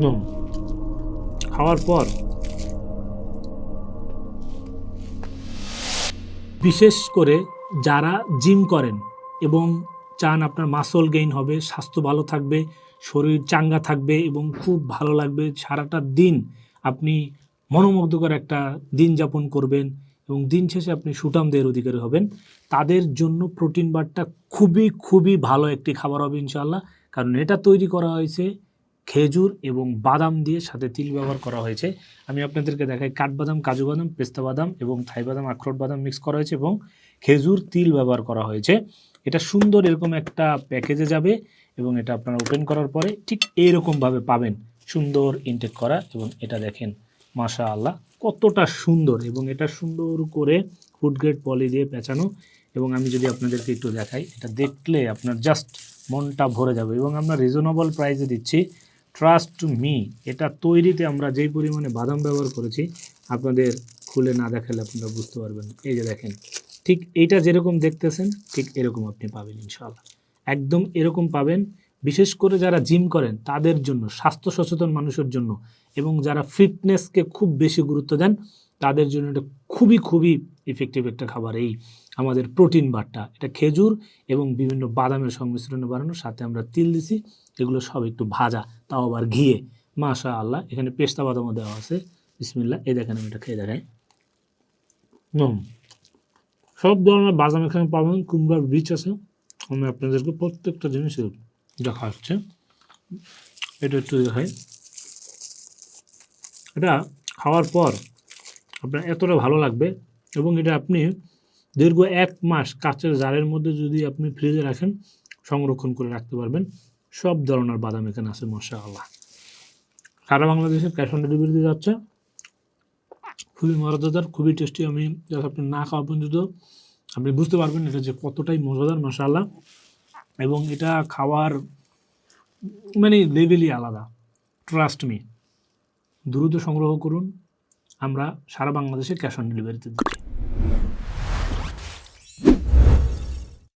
হুম। খাওয়ার পর। বিশেষ করে যারা জিম করেন এবং চান আপনার মাসল গেইন হবে, স্বাস্থ্য ভালো থাকবে, শরীর চাঙ্গা থাকবে এবং খুব ভালো লাগবে, সারাটা দিন আপনি মনোমুগ্ধকর একটা দিন যাপন করবেন এবং দিন শেষে আপনি সুটামদের অধিকারী হবেন। তাদের জন্য প্রোটিন বারটা খুবই খুবই ভালো একটি খাবার হবে ইনশাল্লাহ কারণ এটা তৈরি করা হয়েছে খেজুর এবং বাদাম দিয়ে সাথে তিল ব্যবহার করা হয়েছে। আমি আপনাদেরকে দেখাই, কাঠবাদাম, কাজু বাদাম, পেস্তা বাদাম এবং থাই বাদাম, আখরোট বাদাম মিক্স করা হয়েছে এবং খেজুর তিল ব্যবহার করা হয়েছে। এটা সুন্দর এরকম একটা প্যাকেজে যাবে এবং এটা আপনারা ওপেন করার পরে ঠিক এইরকমভাবে পাবেন। সুন্দর ইনটেক করা এবং এটা দেখেন মাশা আল্লাহ কতটা সুন্দর এবং এটা সুন্দর করে ফুড গ্রেড পলি দিয়ে পেঁচানো এবং আমি যদি আপনাদেরকে একটু দেখাই, এটা দেখলে আপনার জাস্ট মনটা ভরে যাবে এবং আমরা রিজনেবল প্রাইসে দিচ্ছি। ট্রাস্ট টু মি এটা তৈরিতে আমরা যেই পরিমাণে বাদাম ব্যবহার করেছি, আপনাদের খুলে না দেখালে আপনারা বুঝতে পারবেন। এই যে দেখেন, ঠিক এইটা যেরকম দেখতেছেন, ঠিক এরকম আপনি পাবেন ইনশাল্লাহ একদম এরকম পাবেন, বিশেষ করে যারা জিম করেন, তাদের জন্য, স্বাস্থ্য সচেতন মানুষের জন্য, এবং যারা ফিটনেসকে খুব বেশি গুরুত্ব দেন তাদের জন্য এটা খুবই খুবই ইফেক্টিভ একটা খাবার এই আমাদের প্রোটিন বারটা এটা খেজুর এবং বিভিন্ন বাদামের সংমিশ্রণে বানানো, সাথে আমরা তিল দিছি, এগুলো সব একটু ভাজা, তাও আবার ঘিয়ে। মাশা আল্লাহ এখানে পেস্তা বাদামও দেওয়া আছে। বিসমিল্লা এই দেখেন আমি এটা খেয়ে দেখাই। হুম সব ধরনের বাদাম এখানে পাবেন, কুমড়ার বীজ আছে। আমি আপনাদেরকে প্রত্যেকটা জিনিস দেখা হচ্ছে এটা একটু দেখাই। এটা খাওয়ার পর আপনার এতটা ভালো লাগবে এবং এটা আপনি দীর্ঘ এক মাস কাঁচের জারের মধ্যে যদি আপনি ফ্রিজে রাখেন, সংরক্ষণ করে রাখতে পারবেন। সব ধরনের বাদাম এখানে আছে মশা আল্লাহ সারা বাংলাদেশে ক্যাশ অন ডেলিভারি ডেলিভারিতে যাচ্ছে। খুবই মজাদার, খুবই টেস্টি আমি আপনি না খাওয়া পর্যন্ত আপনি বুঝতে পারবেন এটা যে কতটাই মজাদার মশালা এবং এটা খাওয়ার মানে লেভেলই আলাদা। ট্রাস্ট মি দ্রুত সংগ্রহ করুন। আমরা সারা বাংলাদেশে ক্যাশ অন ডেলিভারিতে দিচ্ছি